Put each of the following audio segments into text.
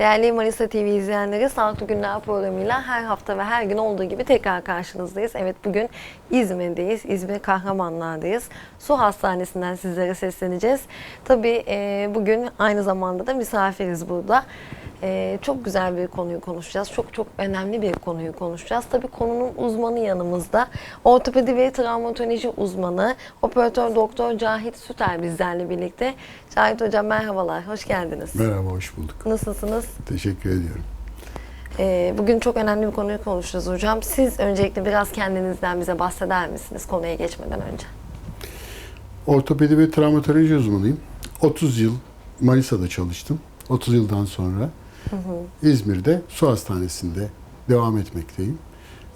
Değerli Manisa TV izleyenleri Sağlıklı Günler programıyla her hafta ve her gün olduğu gibi tekrar karşınızdayız. Evet bugün İzmir'deyiz. İzmir Kahramanlar'dayız. Su Hastanesi'nden sizlere sesleneceğiz. Tabii e, bugün aynı zamanda da misafiriz burada. E, çok güzel bir konuyu konuşacağız. Çok çok önemli bir konuyu konuşacağız. Tabii konunun uzmanı yanımızda. Ortopedi ve travmatoloji uzmanı, operatör doktor Cahit Süter bizlerle birlikte. Cahit Hocam merhabalar, hoş geldiniz. Merhaba, hoş bulduk. Nasılsınız? Teşekkür ediyorum. Ee, bugün çok önemli bir konuyu konuşacağız hocam. Siz öncelikle biraz kendinizden bize bahseder misiniz konuya geçmeden önce? Ortopedi ve travmatoloji uzmanıyım. 30 yıl Manisa'da çalıştım. 30 yıldan sonra İzmir'de su hastanesinde devam etmekteyim.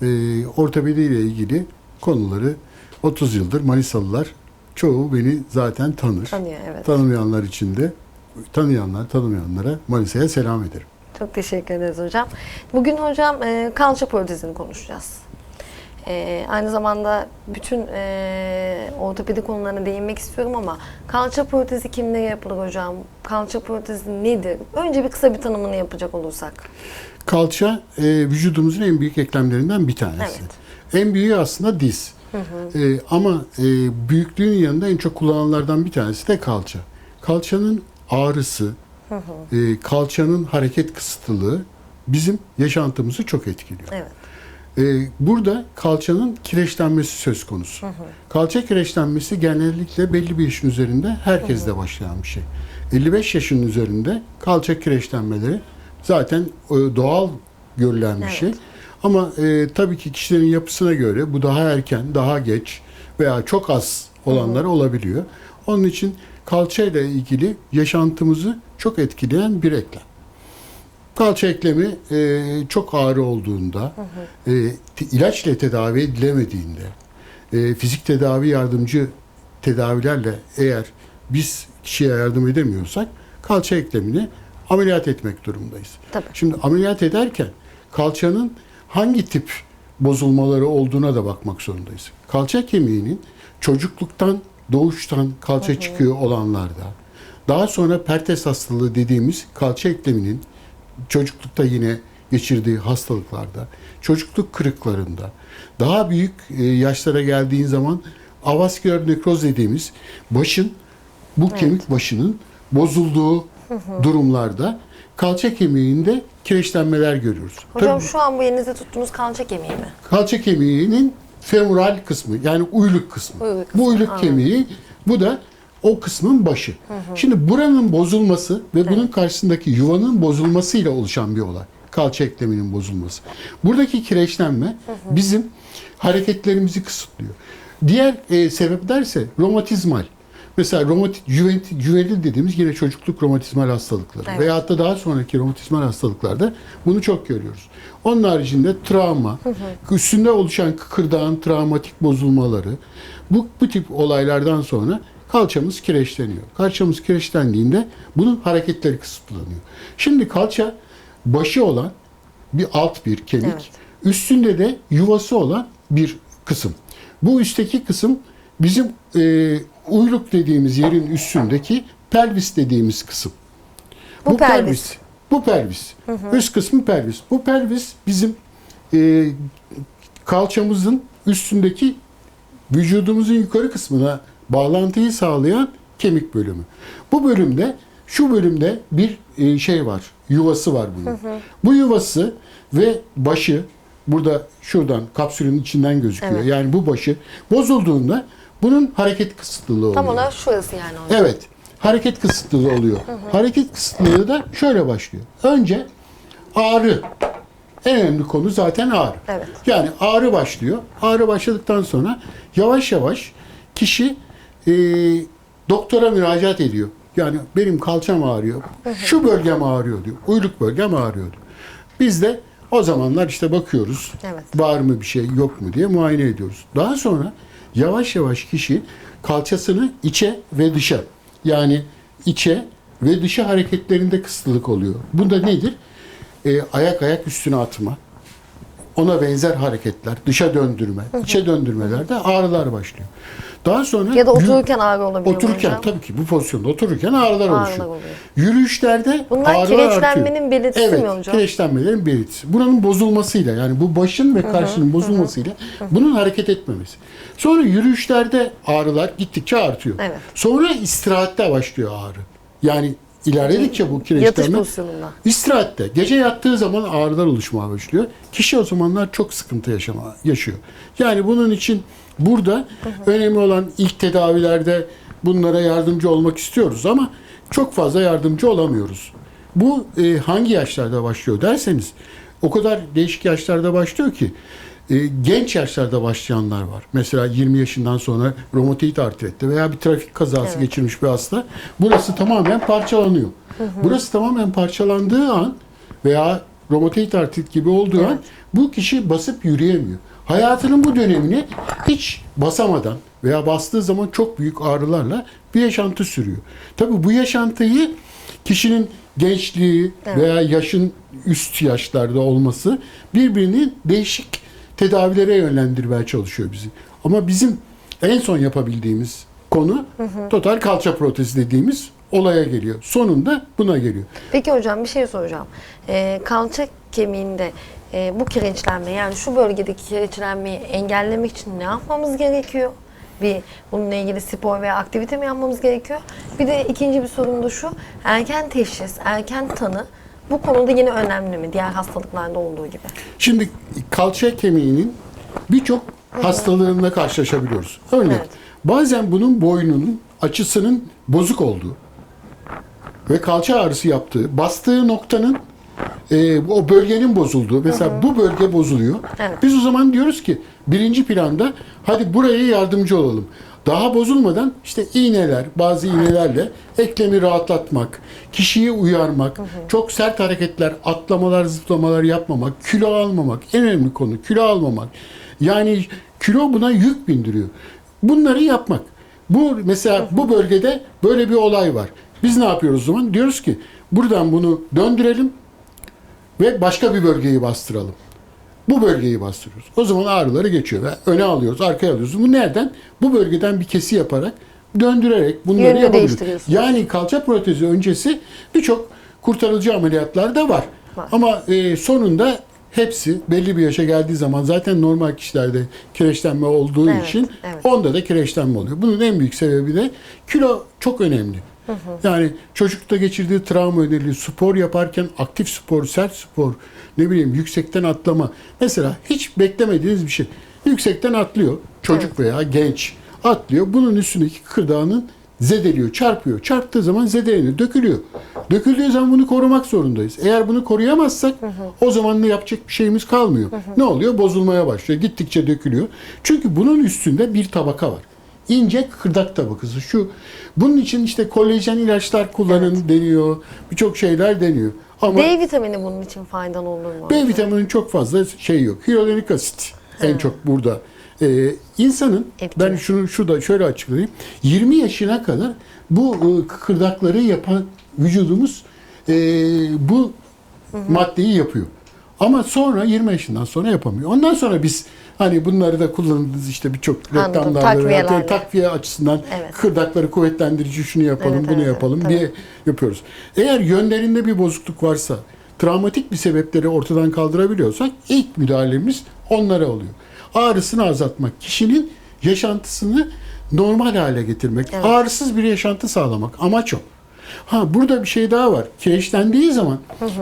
Ee, ortopedi ile ilgili konuları 30 yıldır Manisalılar çoğu beni zaten tanır. Tanıyor evet. Tanımayanlar için de tanıyanlar tanımayanlara Manisa'ya selam ederim. Çok teşekkür ederiz hocam. Bugün hocam e, kalça protezini konuşacağız. E, aynı zamanda bütün e, ortopedi konularına değinmek istiyorum ama kalça protezi kimlere yapılır hocam? Kalça protezi nedir? Önce bir kısa bir tanımını yapacak olursak. Kalça e, vücudumuzun en büyük eklemlerinden bir tanesi. Evet. En büyüğü aslında diz. E, ama e, büyüklüğün yanında en çok kullanılanlardan bir tanesi de kalça. Kalçanın ağrısı, e, kalçanın hareket kısıtlılığı bizim yaşantımızı çok etkiliyor. Evet. E, burada kalçanın kireçlenmesi söz konusu. Kalça kireçlenmesi genellikle belli bir yaşın üzerinde herkeste başlayan bir şey. 55 yaşın üzerinde kalça kireçlenmeleri zaten e, doğal görülen bir Evet. şey. Ama e, tabii ki kişilerin yapısına göre bu daha erken, daha geç veya çok az olanlar olabiliyor. Onun için kalça ile ilgili yaşantımızı çok etkileyen bir eklem. Kalça eklemi e, çok ağrı olduğunda, e, te- ilaç ile tedavi edilemediğinde, e, fizik tedavi yardımcı tedavilerle eğer biz kişiye yardım edemiyorsak kalça eklemini ameliyat etmek durumundayız. Tabii. Şimdi ameliyat ederken kalçanın hangi tip bozulmaları olduğuna da bakmak zorundayız. Kalça kemiğinin çocukluktan, doğuştan kalça çıkıyor olanlarda, daha sonra pertes hastalığı dediğimiz kalça ekleminin çocuklukta yine geçirdiği hastalıklarda, çocukluk kırıklarında, daha büyük e, yaşlara geldiğin zaman avasküler nekroz dediğimiz başın, bu kemik başının bozulduğu durumlarda kalça kemiğinde kireçlenmeler görüyoruz. Hocam Tabii şu an bu elinizde tuttuğunuz kalça kemiği mi? kalça kemiğinin femoral kısmı yani uyluk kısmı. Uyluk kısmı, bu uyluk anladım. kemiği bu da o kısmın başı. Şimdi buranın bozulması ve bunun karşısındaki yuvanın bozulmasıyla oluşan bir olay. Kalça ekleminin bozulması. Buradaki kireçlenme bizim hareketlerimizi kısıtlıyor. Diğer e, sebeplerse romatizmal. Mesela romatit, juvenil, juvenil dediğimiz yine çocukluk romatizmal hastalıkları. Evet. Veyahut da daha sonraki romatizmal hastalıklarda bunu çok görüyoruz. Onun haricinde travma, üstünde oluşan kıkırdağın travmatik bozulmaları, bu, bu tip olaylardan sonra kalçamız kireçleniyor. Kalçamız kireçlendiğinde bunun hareketleri kısıtlanıyor. Şimdi kalça başı olan bir alt bir kemik, Evet. üstünde de yuvası olan bir kısım. Bu üstteki kısım bizim e, uyluk dediğimiz yerin üstündeki pelvis dediğimiz kısım. Bu pelvis. Bu pelvis. Üst kısmı pelvis. Bu pelvis bizim e, kalçamızın üstündeki vücudumuzun yukarı kısmına bağlantıyı sağlayan kemik bölümü. Bu bölümde şu bölümde bir e, şey var. Yuvası var bunun. Bu yuvası ve başı burada şuradan kapsülün içinden gözüküyor. Evet. Yani bu başı bozulduğunda bunun hareket kısıtlılığı oluyor. Tam olarak şurası yani hocam. Evet. Hareket kısıtlılığı oluyor. Hareket kısıtlılığı da şöyle başlıyor. Önce ağrı. En önemli konu zaten ağrı. Evet. Yani ağrı başlıyor. Ağrı başladıktan sonra yavaş yavaş kişi e, doktora müracaat ediyor. Yani benim kalçam ağrıyor. Şu bölgem ağrıyor diyor. Uyluk bölgem ağrıyor diyor. Biz de o zamanlar işte bakıyoruz. Evet. Var mı bir şey yok mu diye muayene ediyoruz. Daha sonra yavaş yavaş kişi kalçasını içe ve dışa yani içe ve dışa hareketlerinde kısıtlılık oluyor. Bu da nedir? Ee, ayak ayak üstüne atma. Ona benzer hareketler, dışa döndürme, içe döndürmelerde ağrılar başlıyor. Daha sonra Ya da otururken ağrı olabiliyor Otururken hocam? tabii ki bu pozisyonda otururken ağrılar, Ağrılar oluşuyor. oluyor. Yürüyüşlerde Bunlar ağrılar kireçlenmenin artıyor. belirtisi evet, mi hocam? kireçlenmelerin belirtisi. Buranın bozulmasıyla yani bu başın ve karşının bozulmasıyla bunun hareket etmemesi. Sonra yürüyüşlerde ağrılar gittikçe artıyor. Evet. Sonra istirahatte başlıyor ağrı. Yani ilerledikçe bu kireçlenme. İstirahatte. Gece yattığı zaman ağrılar oluşmaya başlıyor. Kişi o zamanlar çok sıkıntı yaşama, yaşıyor. Yani bunun için burada önemli olan ilk tedavilerde bunlara yardımcı olmak istiyoruz ama çok fazla yardımcı olamıyoruz. Bu e, hangi yaşlarda başlıyor derseniz o kadar değişik yaşlarda başlıyor ki e, genç yaşlarda başlayanlar var. Mesela 20 yaşından sonra romatoid artritte veya bir trafik kazası Evet. geçirmiş bir hasta. Burası tamamen parçalanıyor. Burası tamamen parçalandığı an veya romatoid artrit gibi olduğu an Evet. bu kişi basıp yürüyemiyor. Hayatının bu dönemini hiç basamadan veya bastığı zaman çok büyük ağrılarla bir yaşantı sürüyor. Tabii bu yaşantıyı kişinin gençliği Evet. veya yaşın üst yaşlarda olması birbirini değişik tedavilere yönlendirmeye çalışıyor bizi. Ama bizim en son yapabildiğimiz konu total kalça protezi dediğimiz olaya geliyor. Sonunda buna geliyor. Peki hocam bir şey soracağım. Ee, kalça kemiğinde e, bu kireçlenme yani şu bölgedeki kireçlenmeyi engellemek için ne yapmamız gerekiyor? Bir bununla ilgili spor veya aktivite mi yapmamız gerekiyor? Bir de ikinci bir sorum da şu. Erken teşhis, erken tanı bu konuda yine önemli mi? Diğer hastalıklarda olduğu gibi. Şimdi kalça kemiğinin birçok hastalığına karşılaşabiliyoruz. Örneğin Evet. bazen bunun boynunun açısının bozuk olduğu ve kalça ağrısı yaptığı, bastığı noktanın e, o bölgenin bozulduğu. Mesela bu bölge bozuluyor. Evet. Biz o zaman diyoruz ki birinci planda hadi buraya yardımcı olalım. Daha bozulmadan işte iğneler, bazı iğnelerle eklemi rahatlatmak, kişiyi uyarmak, çok sert hareketler, atlamalar, zıplamalar yapmamak, kilo almamak, en önemli konu kilo almamak. Yani kilo buna yük bindiriyor. Bunları yapmak. Bu mesela bu bölgede böyle bir olay var. Biz ne yapıyoruz o zaman? Diyoruz ki buradan bunu döndürelim ve başka bir bölgeyi bastıralım. Bu bölgeyi bastırıyoruz. O zaman ağrıları geçiyor ve öne alıyoruz, arkaya alıyoruz. Bu nereden? Bu bölgeden bir kesi yaparak, döndürerek bunları Yönünü yapabiliyoruz. Yani kalça protezi öncesi birçok kurtarıcı ameliyatlar da var. Var. Ama e, sonunda hepsi belli bir yaşa geldiği zaman zaten normal kişilerde kireçlenme olduğu Evet, için evet. onda da kireçlenme oluyor. Bunun en büyük sebebi de kilo çok önemli. Yani çocukta geçirdiği travma önerili spor yaparken aktif spor, sert spor, ne bileyim yüksekten atlama. Mesela hiç beklemediğiniz bir şey. Yüksekten atlıyor çocuk veya genç atlıyor. Bunun üstündeki kırdağının zedeliyor, çarpıyor. Çarptığı zaman zedeleniyor, dökülüyor. Döküldüğü zaman bunu korumak zorundayız. Eğer bunu koruyamazsak o zaman ne yapacak bir şeyimiz kalmıyor. Ne oluyor? Bozulmaya başlıyor. Gittikçe dökülüyor. Çünkü bunun üstünde bir tabaka var. İnce kırdak tabakası. Şu bunun için işte kolajen ilaçlar kullanın deniyor. Birçok şeyler deniyor. Ama D vitamini bunun için faydalı olur mu? B vitaminin çok fazla şey yok. Hyaluronik asit en çok burada. Ee, insanın Etkili. ben şunu şurada şöyle açıklayayım. 20 yaşına kadar bu e, kıkırdakları yapan vücudumuz e, bu maddeyi yapıyor. Ama sonra 20 yaşından sonra yapamıyor. Ondan sonra biz hani bunları da kullanırız işte birçok reklamlarda veya takviye açısından Evet. kırdakları kuvvetlendirici şunu yapalım Evet, bunu evet, yapalım evet, diye yapıyoruz. Eğer yönlerinde bir bozukluk varsa, travmatik bir sebepleri ortadan kaldırabiliyorsak ilk müdahalemiz onlara oluyor. Ağrısını azaltmak, kişinin yaşantısını normal hale getirmek, Evet. ağrısız bir yaşantı sağlamak amaç o. Ha burada bir şey daha var. Kireçlendiği zaman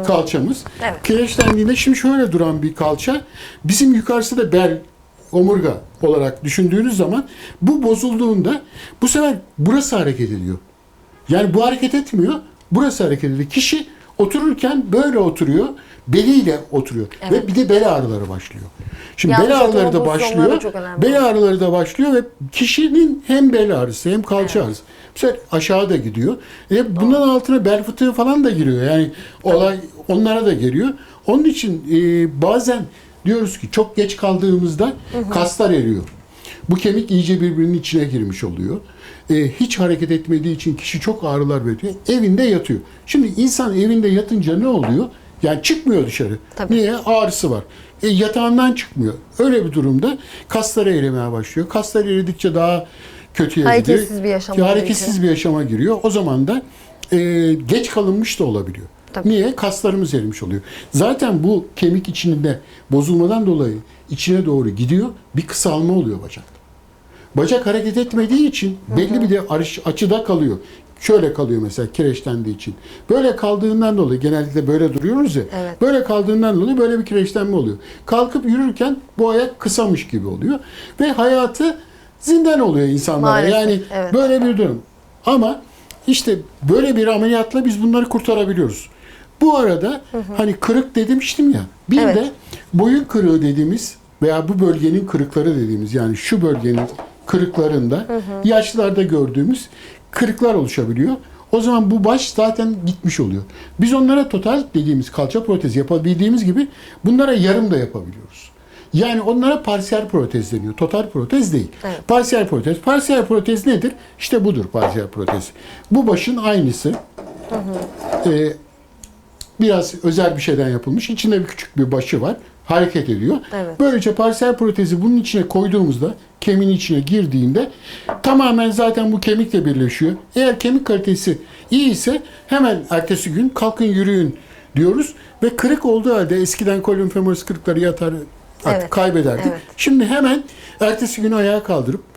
kalçamız, Evet. kireçlendiğinde şimdi şöyle duran bir kalça, bizim yukarısı da bel, omurga olarak düşündüğünüz zaman bu bozulduğunda bu sefer burası hareket ediyor. Yani bu hareket etmiyor, burası hareket ediyor. Kişi otururken böyle oturuyor, beliyle oturuyor Evet. ve bir de bel ağrıları başlıyor. Şimdi Yanlış bel ağrıları da başlıyor. Bel ağrıları da başlıyor ve kişinin hem bel ağrısı hem kalça ağrısı. Bu sefer aşağı da gidiyor. E bundan altına bel fıtığı falan da giriyor. Yani olay onlara da geliyor. Onun için e, bazen diyoruz ki çok geç kaldığımızda kaslar eriyor. Bu kemik iyice birbirinin içine girmiş oluyor. E, hiç hareket etmediği için kişi çok ağrılar veriyor. Evinde yatıyor. Şimdi insan evinde yatınca ne oluyor? Yani çıkmıyor dışarı. Tabii. Niye? Ağrısı var. E, yatağından çıkmıyor. Öyle bir durumda kaslar erimeye başlıyor. Kaslar eridikçe daha kötüye Hareketsiz gidiyor. bir yaşam olduğu Hareketsiz bir yaşama giriyor. O zaman da e, geç kalınmış da olabiliyor. Tabii. Niye? Kaslarımız erimiş oluyor. Zaten bu kemik içinde bozulmadan dolayı içine doğru gidiyor. Bir kısalma oluyor bacakta. Bacak hareket etmediği için belli bir de açıda kalıyor. Şöyle kalıyor mesela kireçlendiği için. Böyle kaldığından dolayı genellikle böyle duruyoruz ya. Evet. Böyle kaldığından dolayı böyle bir kireçlenme oluyor. Kalkıp yürürken bu ayak kısamış gibi oluyor. Ve hayatı zindan oluyor insanlara. Maalesef, yani evet. böyle bir durum. Ama işte böyle bir ameliyatla biz bunları kurtarabiliyoruz. Bu arada hani kırık demiştim ya. Bir Evet. de boyun kırığı dediğimiz veya bu bölgenin kırıkları dediğimiz yani şu bölgenin kırıklarında yaşlılarda gördüğümüz kırıklar oluşabiliyor. O zaman bu baş zaten gitmiş oluyor. Biz onlara total dediğimiz kalça protezi yapabildiğimiz gibi bunlara yarım da yapabiliyoruz. Yani onlara parsiyel protez deniyor. Total protez değil. Evet. Parsiyel protez. Parsiyel protez nedir? İşte budur parsiyel protez. Bu başın aynısı. Ee, biraz özel bir şeyden yapılmış. İçinde bir küçük bir başı var. Hareket ediyor. Evet. Böylece parsiyel protezi bunun içine koyduğumuzda kemiğin içine girdiğinde tamamen zaten bu kemikle birleşiyor. Eğer kemik kalitesi iyi ise hemen ertesi gün kalkın yürüyün diyoruz ve kırık olduğu halde eskiden kolon femoris kırıkları yatar artık Evet. kaybederdik. Evet. Şimdi hemen ertesi gün ayağa kaldırıp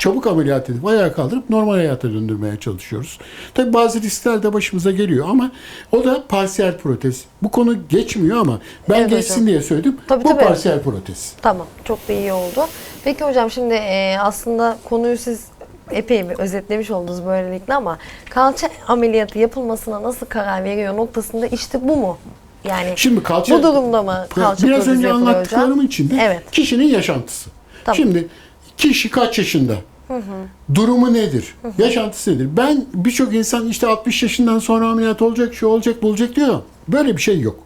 çabuk ameliyat edip ayağa kaldırıp normal hayata döndürmeye çalışıyoruz. Tabi bazı riskler de başımıza geliyor ama o da parsiyel protez. Bu konu geçmiyor ama ben Evet geçsin hocam. diye söyledim. Tabii, Bu tabii. parsiyel protez. Tamam. Çok da iyi oldu. Peki hocam şimdi e, aslında konuyu siz epey bir özetlemiş oldunuz böylelikle ama kalça ameliyatı yapılmasına nasıl karar veriyor noktasında işte bu mu? Yani Şimdi kalça bu durumda mı kalça biraz önce anlattıklarım hocam? içinde Evet. kişinin yaşantısı. Tamam. Şimdi kişi kaç yaşında? Durumu nedir? Yaşantısı nedir? Ben birçok insan işte 60 yaşından sonra ameliyat olacak, şu olacak, bu olacak diyor. Böyle bir şey yok.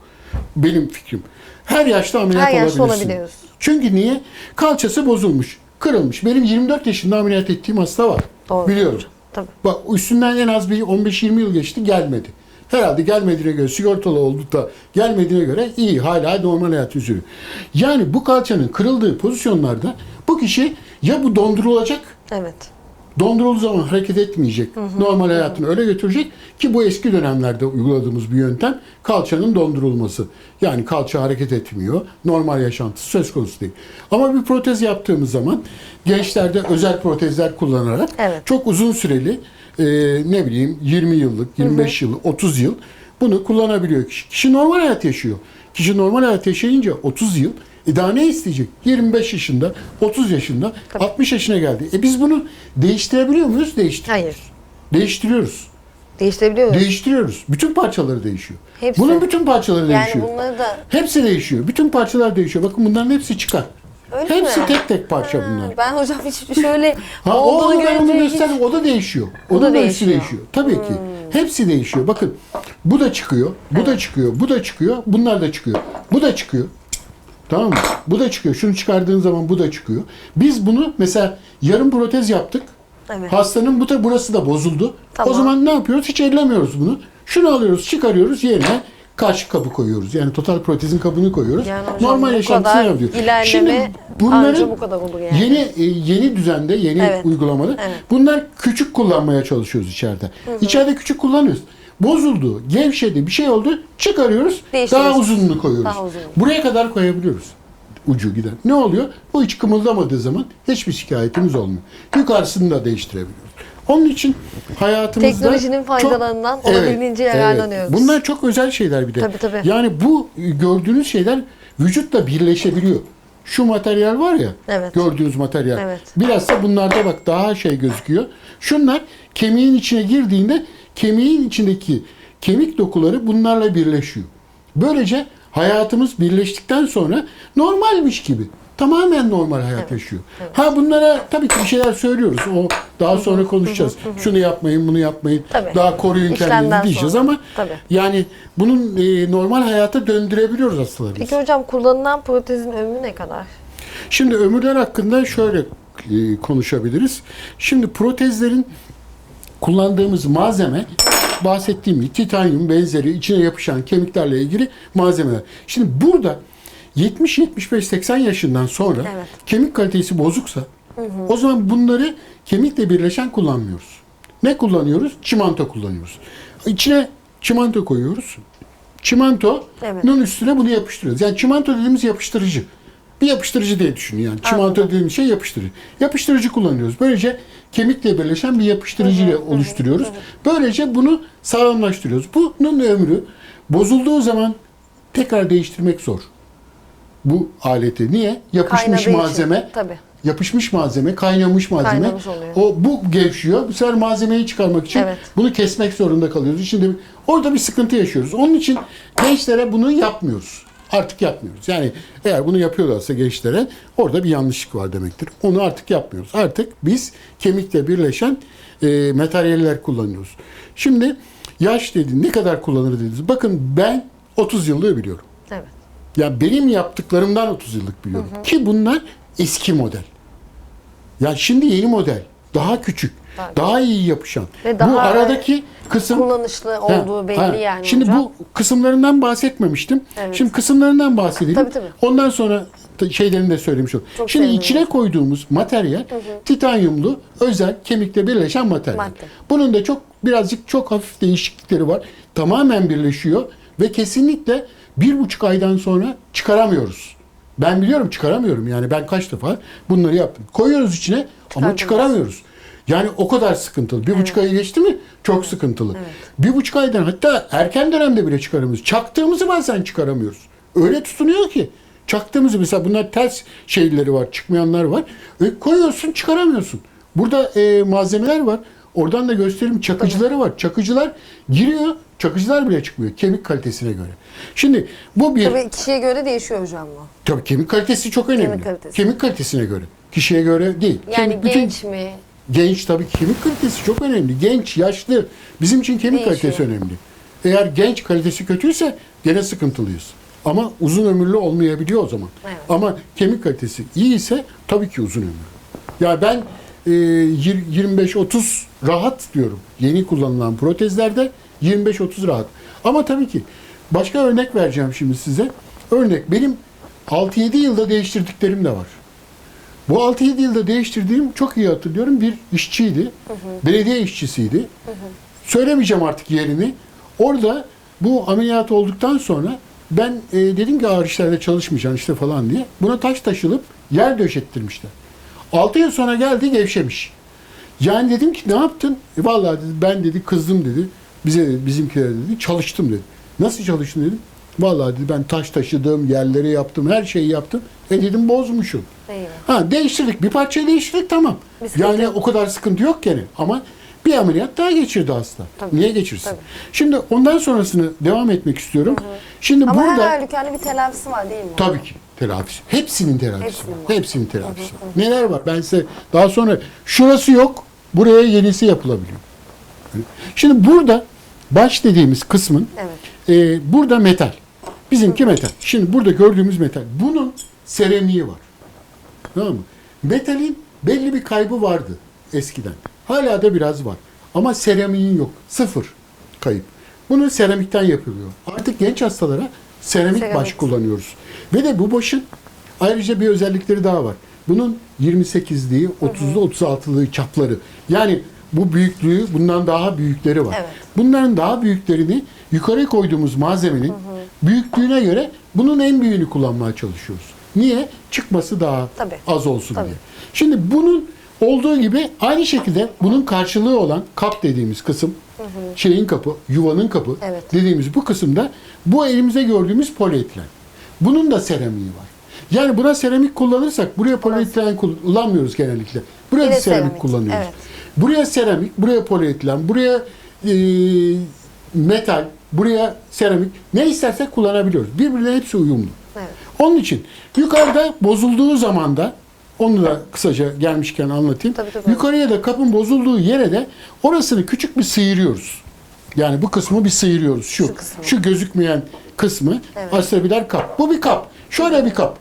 Benim fikrim. Her yaşta ameliyat Her yaşta olabilirsin. olabiliyoruz. Çünkü niye? Kalçası bozulmuş, kırılmış. Benim 24 yaşında ameliyat ettiğim hasta var. Doğru. Biliyorum. Tabii. Bak üstünden en az bir 15-20 yıl geçti gelmedi. Herhalde gelmediğine göre sigortalı oldu da gelmediğine göre iyi hala normal hayat sürüyor. Yani bu kalçanın kırıldığı pozisyonlarda bu kişi ya bu dondurulacak Evet. dondurulduğu zaman hareket etmeyecek. Normal hayatını öyle götürecek ki bu eski dönemlerde uyguladığımız bir yöntem kalçanın dondurulması. Yani kalça hareket etmiyor. Normal yaşantısı söz konusu değil. Ama bir protez yaptığımız zaman gençlerde özel protezler kullanarak Evet. çok uzun süreli e, ne bileyim 20 yıllık, 25 yıllık, 30 yıl bunu kullanabiliyor kişi. Kişi normal hayat yaşıyor. Kişi normal hayat yaşayınca 30 yıl e daha ne isteyecek? 25 yaşında, 30 yaşında, 60 yaşına geldi. E biz bunu değiştirebiliyor muyuz? Değiştiriyoruz. Hayır. Değiştiriyoruz. Değiştirebiliyoruz. Değiştiriyoruz. Bütün parçaları değişiyor. Hepsi. Bunun bütün parçaları yani değişiyor. bunları da Hepsi değişiyor. Bütün parçalar değişiyor. Bakın bunların hepsi çıkar. Öyle hepsi mi? tek tek parça Ha, bunlar. Ben hocam hiç şöyle Ha, o olduğunu görünce hiç-. O da değişiyor. O da da hepsi değişiyor. Hmm. değişiyor. Tabii ki. Hepsi değişiyor. Bakın bu da çıkıyor. Bu da çıkıyor. Bu da çıkıyor. Bunlar da çıkıyor. Bu da çıkıyor. Tamam mı? Bu da çıkıyor. Şunu çıkardığın zaman bu da çıkıyor. Biz bunu mesela yarım protez yaptık. Evet. Hastanın bu da burası da bozuldu. Tamam. O zaman ne yapıyoruz? Hiç ellemiyoruz bunu. Şunu alıyoruz, çıkarıyoruz yerine karşı kabı koyuyoruz. Yani total protezin kabını koyuyoruz. Yani hocam Normal yaşantısını yapıyor. Şimdi bunların bu kadar olur yani. yeni e, yeni düzende, yeni Evet. uygulamada Evet. bunlar küçük kullanmaya çalışıyoruz içeride. İçeride küçük kullanıyoruz. Bozuldu, gevşedi, bir şey oldu, çıkarıyoruz, daha uzununu koyuyoruz. Daha uzun. Buraya kadar koyabiliyoruz ucu gider. Ne oluyor? Bu hiç kımıldamadığı zaman hiçbir şikayetimiz olmuyor. Yukarısını da değiştirebiliyoruz. Onun için hayatımızda Teknolojinin faydalarından olabildiğince yararlanıyoruz. Bunlar çok özel şeyler bir de. Tabii, tabii. Yani bu gördüğünüz şeyler vücutla birleşebiliyor. Şu materyal var ya, Evet. gördüğünüz materyal. Evet. Bilhassa bunlarda bak daha şey gözüküyor. Şunlar kemiğin içine girdiğinde kemiğin içindeki kemik dokuları bunlarla birleşiyor. Böylece hayatımız birleştikten sonra normalmiş gibi. Tamamen normal hayat yaşıyor. Ha bunlara tabii ki bir şeyler söylüyoruz. O daha sonra konuşacağız. Şunu yapmayın, bunu yapmayın. Tabii. Daha koruyun İşlemden kendinizi diyeceğiz sonra. ama Tabii. yani bunun e, normal hayata döndürebiliyoruz hastalarımızı. Peki hocam kullanılan protezin ömrü ne kadar? Şimdi ömürler hakkında şöyle e, konuşabiliriz. Şimdi protezlerin kullandığımız malzeme bahsettiğim gibi titanyum benzeri içine yapışan kemiklerle ilgili malzemeler. Şimdi burada 70 75 80 yaşından sonra Evet. kemik kalitesi bozuksa o zaman bunları kemikle birleşen kullanmıyoruz. Ne kullanıyoruz? Çimento kullanıyoruz. İçine çimento koyuyoruz. Çimentonun Evet. üstüne bunu yapıştırıyoruz. Yani çimento dediğimiz yapıştırıcı. Bir yapıştırıcı diye düşünün yani. Çimento dediğimiz şey yapıştırıcı. Yapıştırıcı kullanıyoruz. Böylece kemikle birleşen bir yapıştırıcı ile oluşturuyoruz. Böylece bunu sağlamlaştırıyoruz. Bunun ömrü bozulduğu zaman tekrar değiştirmek zor. Bu aleti. Niye? Yapışmış Kaynadığı için, malzeme tabii. yapışmış malzeme, kaynamış malzeme. Kaynamış oluyor. O bu gevşiyor. Bu sefer malzemeyi çıkarmak için Evet. bunu kesmek zorunda kalıyoruz. Şimdi orada bir sıkıntı yaşıyoruz. Onun için gençlere bunu yapmıyoruz. Artık yapmıyoruz. Yani eğer bunu yapıyorlarsa gençlere orada bir yanlışlık var demektir. Onu artık yapmıyoruz. Artık biz kemikle birleşen e, materyaller kullanıyoruz. Şimdi yaş dedin ne kadar kullanır dediniz. Bakın ben 30 yıllığı biliyorum. Evet. Ya benim yaptıklarımdan 30 yıllık biliyorum. Ki bunlar eski model. Ya şimdi yeni model. Daha küçük. Daha Daha, iyi yapışan. Ve daha, bu aradaki kısım Kullanışlı Ha, olduğu belli ha. yani Şimdi hocam. bu kısımlarından bahsetmemiştim. Evet. Şimdi kısımlarından bahsedelim. Tabii, tabii. Ondan sonra şeylerini de söylemiş oldum. Çok Şimdi sevinirim. içine koyduğumuz materyal titanyumlu özel kemikle birleşen materyal. Madde. Bunun da çok birazcık çok hafif değişiklikleri var. Tamamen birleşiyor ve kesinlikle bir buçuk aydan sonra çıkaramıyoruz. Ben biliyorum çıkaramıyorum yani ben kaç defa bunları yaptım. Koyuyoruz içine ama çıkaramıyoruz. Yani o kadar sıkıntılı. Bir buçuk ay geçti mi çok sıkıntılı. Bir buçuk aydan hatta erken dönemde bile çıkaramıyoruz. Çaktığımızı bazen çıkaramıyoruz. Öyle tutunuyor ki. Çaktığımızı mesela bunlar ters şeyleri var, çıkmayanlar var. E, koyuyorsun çıkaramıyorsun. Burada e, malzemeler var. Oradan da göstereyim çakıcıları var. Çakıcılar giriyor, çakıcılar bile çıkmıyor kemik kalitesine göre. Şimdi bu bir Tabii kişiye göre değişiyor hocam bu. tabii kemik kalitesi çok önemli. Kemik kalitesi. Kemik kalitesine göre. Kişiye göre değil. Yani Kemik bütün- genç mi? Genç tabii kemik kalitesi çok önemli. Genç, yaşlı. Bizim için kemik Değişiyor. kalitesi önemli. Eğer genç kalitesi kötüyse gene sıkıntılıyız. Ama uzun ömürlü olmayabiliyor o zaman. Evet. Ama kemik kalitesi iyi ise tabii ki uzun ömürlü. Ya ben e, yir- 25-30 rahat diyorum. Yeni kullanılan protezlerde 25-30 rahat. Ama tabii ki başka örnek vereceğim şimdi size. Örnek benim 6-7 yılda değiştirdiklerim de var. Bu 6-7 yılda değiştirdiğim çok iyi hatırlıyorum. Bir işçiydi. Belediye işçisiydi. Söylemeyeceğim artık yerini. Orada bu ameliyat olduktan sonra ben e, dedim ki ağır işlerde çalışmayacaksın işte falan diye. Buna taş taşılıp yer döşettirmişler. 6 yıl sonra geldi gevşemiş. Yani dedim ki ne yaptın? E, vallahi dedi, ben dedi kızdım dedi. Bize dedi, bizimkiler dedi çalıştım dedi. Nasıl çalıştın dedim. Vallahi dedi ben taş taşıdım, yerleri yaptım, her şeyi yaptım. E dedim bozmuşum. Eyvah. Ha değiştirdik. Bir parçayı değiştirdik tamam. Sıkıntı Yani yok. o kadar sıkıntı yok gene. Ama bir ameliyat daha geçirdi hasta. Tabii. Niye geçirsin? Tabii. Şimdi ondan sonrasını devam etmek istiyorum. Şimdi Ama burada her halükarda bir telafisi var değil mi? tabii ki telafisi. Hepsinin telafisi Hepsinin var. var. Hepsinin telafisi var. Neler var? Ben size daha sonra şurası yok. Buraya yenisi yapılabiliyor. Şimdi burada baş dediğimiz kısmın Evet. e, burada metal. Bizimki metal. Şimdi burada gördüğümüz metal. Bunun seramiği var. Tamam mı? Metalin belli bir kaybı vardı eskiden. Hala da biraz var. Ama seramiğin yok. Sıfır kayıp. Bunu seramikten yapılıyor. Artık genç hastalara seramik, Seramik. baş kullanıyoruz. Ve de bu başın ayrıca bir özellikleri daha var. Bunun 28'liği, 30'lu, 36'lığı çapları. Yani bu büyüklüğü bundan daha büyükleri var. Evet. Bunların daha büyüklerini yukarı koyduğumuz malzemenin büyüklüğüne göre bunun en büyüğünü kullanmaya çalışıyoruz. Niye? Çıkması daha Tabii. az olsun Tabii. diye. Şimdi bunun olduğu gibi aynı şekilde bunun karşılığı olan kap dediğimiz kısım, şeyin kapı, yuvanın kapı Evet. dediğimiz bu kısımda bu elimizde gördüğümüz polietilen. Bunun da seramiği var. Yani buna seramik kullanırsak buraya polietilen kullanmıyoruz genellikle. Buraya seramik, seramik, kullanıyoruz. evet. Buraya seramik, buraya polietilen, buraya e, metal, buraya seramik ne istersek kullanabiliyoruz. Birbirine hepsi uyumlu. Evet. Onun için yukarıda bozulduğu zaman da onu da kısaca gelmişken anlatayım. Tabii, tabii. Yukarıya da kapın bozulduğu yere de orasını küçük bir sıyırıyoruz. Yani bu kısmı bir sıyırıyoruz. Şu, Şu şu, kısmı. gözükmeyen kısmı Evet. aslında birer kap. Bu bir kap. Şöyle bir kap.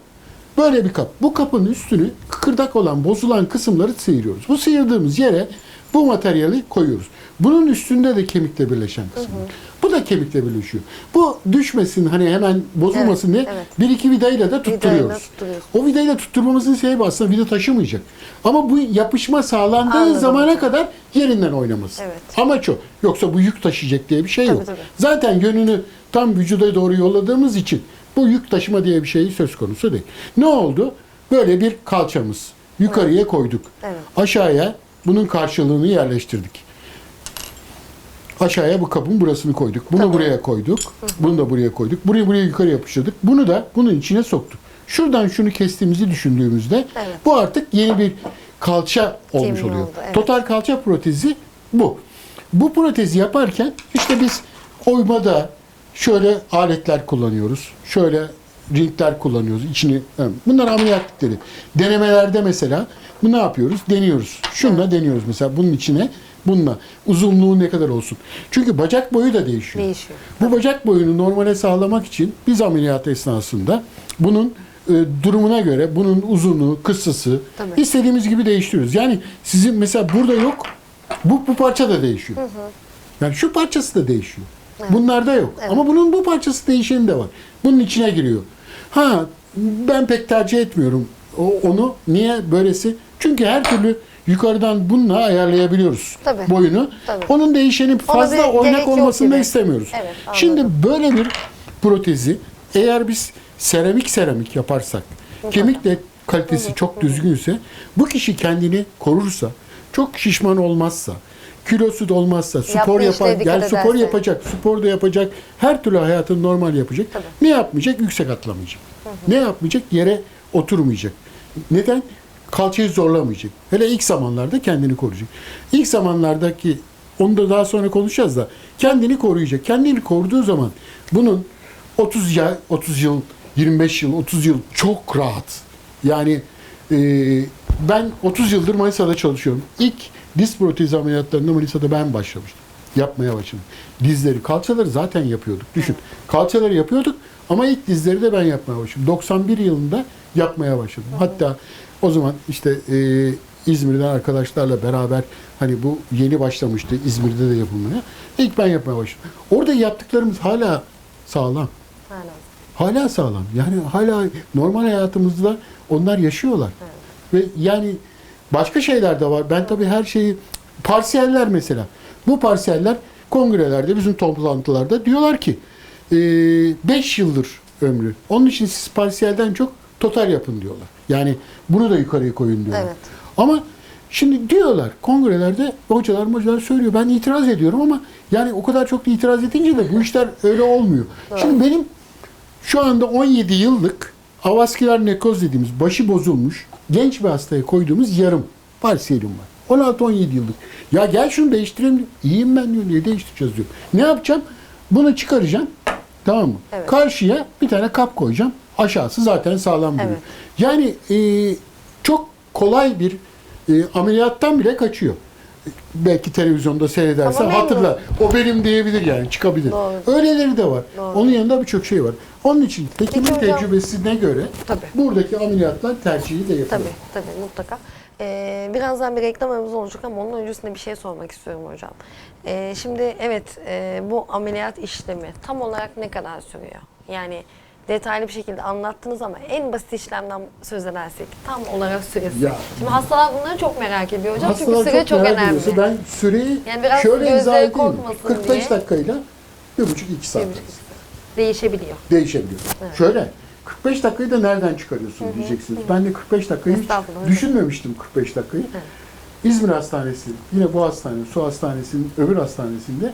Böyle bir kap. Bu kapın üstünü kıkırdak olan bozulan kısımları sıyırıyoruz. Bu sıyırdığımız yere bu materyali koyuyoruz. Bunun üstünde de kemikle birleşen kısım. var. Bu da kemikle birleşiyor. Bu düşmesin hani hemen bozulmasın Evet, diye evet. bir iki vidayla da tutturuyoruz. O vidayla tutturmamızın sebebi aslında vida taşımayacak. Ama bu yapışma sağlandığı Anladım zamana kadar yerinden oynaması. Evet. Amaç o. Yoksa bu yük taşıyacak diye bir şey Tabii, yok. tabii. Zaten yönünü tam vücuda doğru yolladığımız için bu yük taşıma diye bir şey söz konusu değil. Ne oldu? Böyle bir kalçamız. Yukarıya koyduk. Evet. Aşağıya bunun karşılığını yerleştirdik. Aşağıya bu kabın burasını koyduk. Bunu Tamam. buraya koyduk. Bunu da buraya koyduk. Burayı buraya yukarı yapıştırdık. Bunu da bunun içine soktuk. Şuradan şunu kestiğimizi düşündüğümüzde Evet. bu artık yeni bir kalça olmuş Kemiği oluyor. oldu, evet. Total kalça protezi bu. Bu protezi yaparken işte biz oymada şöyle aletler kullanıyoruz. Şöyle ringler kullanıyoruz. İçini bunlar ameliyatlıkları. Denemelerde mesela bu ne yapıyoruz? Deniyoruz. Şunla deniyoruz mesela bunun içine bununla uzunluğu ne kadar olsun. Çünkü bacak boyu da değişiyor. Değişiyor. Bu bacak boyunu normale sağlamak için biz ameliyat esnasında bunun e, durumuna göre bunun uzunluğu, kısası Tabii. istediğimiz gibi değiştiriyoruz. Yani sizin mesela burada yok. Bu, bu parça da değişiyor. Yani şu parçası da değişiyor. Bunlarda yok. Ama bunun bu parçası değişeni de var. Bunun içine giriyor. Ha ben pek tercih etmiyorum o, onu. Niye böylesi? Çünkü her türlü yukarıdan bununla ayarlayabiliyoruz Tabii. boyunu. Tabii. Onun değişeni fazla gerek oynak olmasını da istemiyoruz. Evet, anladım. Şimdi böyle bir protezi eğer biz seramik seramik yaparsak, kemik de kalitesi çok düzgünse, bu kişi kendini korursa, çok şişman olmazsa, kilosu da olmazsa, spor yapar, işlere dikkat yani spor ederse. yapacak, spor da yapacak, her türlü hayatını normal yapacak. Tabii. Ne yapmayacak? Yüksek atlamayacak. Ne yapmayacak? Yere oturmayacak. Neden? Kalçayı zorlamayacak. Hele ilk zamanlarda kendini koruyacak. İlk zamanlardaki onu da daha sonra konuşacağız da kendini koruyacak. Kendini koruduğu zaman bunun 30 ya 30 yıl, 25 yıl, 30 yıl çok rahat. Yani e, ben 30 yıldır Manisa'da çalışıyorum. İlk diz protezi ameliyatlarında Manisa'da ben başlamıştım. Yapmaya başladım. Dizleri, kalçaları zaten yapıyorduk. Düşün. Kalçaları yapıyorduk ama ilk dizleri de ben yapmaya başladım. 91 yılında yapmaya başladım. Hatta o zaman işte e, İzmir'den arkadaşlarla beraber hani bu yeni başlamıştı İzmir'de de yapılmaya. İlk ben yapmaya başladım. Orada yaptıklarımız hala sağlam. Aynen. Hala sağlam. Yani hala normal hayatımızda onlar yaşıyorlar. Ve yani başka şeyler de var. Ben tabii her şeyi parsiyeller mesela. Bu parsiyeller kongrelerde, bizim toplantılarda diyorlar ki 5 yıldır ömrü. Onun için siz parsiyelden çok total yapın diyorlar. Yani bunu da yukarıya koyun diyorlar. Evet. Ama şimdi diyorlar kongrelerde hocalar hocalar söylüyor. Ben itiraz ediyorum ama yani o kadar çok itiraz edince de bu işler öyle olmuyor. Şimdi benim şu anda 17 yıllık avasküler nekoz dediğimiz başı bozulmuş genç bir hastaya koyduğumuz yarım parsiyelim var. 16-17 yıllık. Ya gel şunu değiştirelim. diyor. İyiyim ben diyor. Niye değiştireceğiz diyor. Ne yapacağım? Bunu çıkaracağım. Tamam mı? Evet. Karşıya bir tane kap koyacağım. Aşağısı zaten sağlam duruyor. Evet. Yani e, çok kolay bir e, ameliyattan bile kaçıyor. Belki televizyonda seyrederse Ama hatırla. O benim diyebilir yani çıkabilir. Doğru. Öyleleri de var. Doğru. Onun yanında birçok şey var. Onun için hekimin Peki hocam- tecrübesine göre Tabii. buradaki ameliyatlar tercihi de yapılıyor. Tabii tabii mutlaka. Ee, birazdan bir reklam aramız olacak ama onun öncesinde bir şey sormak istiyorum hocam. Ee, şimdi evet e, bu ameliyat işlemi tam olarak ne kadar sürüyor? Yani detaylı bir şekilde anlattınız ama en basit işlemden söz edersek tam olarak süresi. Ya. Şimdi hastalar bunları çok merak ediyor hocam çünkü süre çok, önemli. ediyorsa Ben süreyi Yani biraz şöyle gözleri izah edeyim. mi? korkmasın 45 diye. dakikayla bir buçuk iki saat Bir buçuk arası Değişebiliyor. değişebiliyor. Şöyle 45 dakikayı da nereden çıkarıyorsun diyeceksiniz. Ben de 45 dakikayı hiç düşünmemiştim 45 dakikayı. İzmir Hastanesi, yine bu hastane, su hastanesinin öbür hastanesinde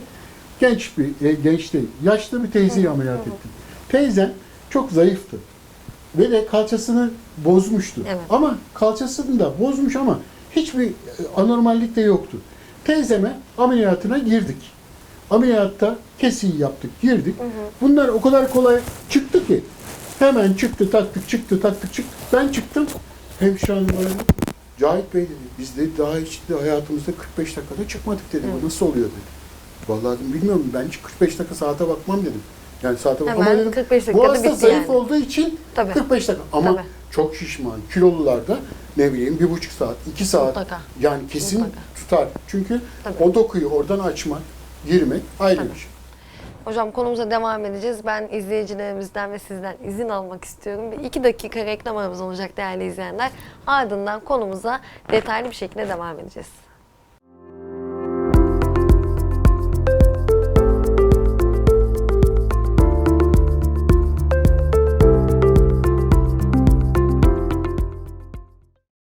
genç bir, e, genç değil, yaşlı bir teyzeyi ameliyat ettim. Teyzem çok zayıftı. Ve de kalçasını bozmuştu. Evet. Ama kalçasını da bozmuş ama hiçbir e, anormallik de yoktu. Teyzeme ameliyatına girdik. Ameliyatta kesiyi yaptık, girdik. Bunlar o kadar kolay çıktı ki. Hemen çıktı, taktık, çıktı, taktık, çıktı. Ben çıktım. Hemşire hanım. Cahit Bey dedi, biz de daha hiç de hayatımızda 45 dakikada çıkmadık dedi. Bu nasıl oluyor dedi. Vallahi dedim, bilmiyorum ben hiç 45 dakika saate bakmam dedim. Yani saate Hemen bakmam dedim. 45 Bu hasta bitti zayıf yani. olduğu için Tabii. 45 dakika. Ama Tabii. çok şişman, kilolularda ne bileyim bir buçuk saat, iki saat Mutlaka. yani kesin Mutlaka. tutar. Çünkü Tabii. o dokuyu oradan açmak, girmek ayrı bir şey. Hocam konumuza devam edeceğiz. Ben izleyicilerimizden ve sizden izin almak istiyorum. Bir iki dakika reklam aramız olacak değerli izleyenler. Ardından konumuza detaylı bir şekilde devam edeceğiz.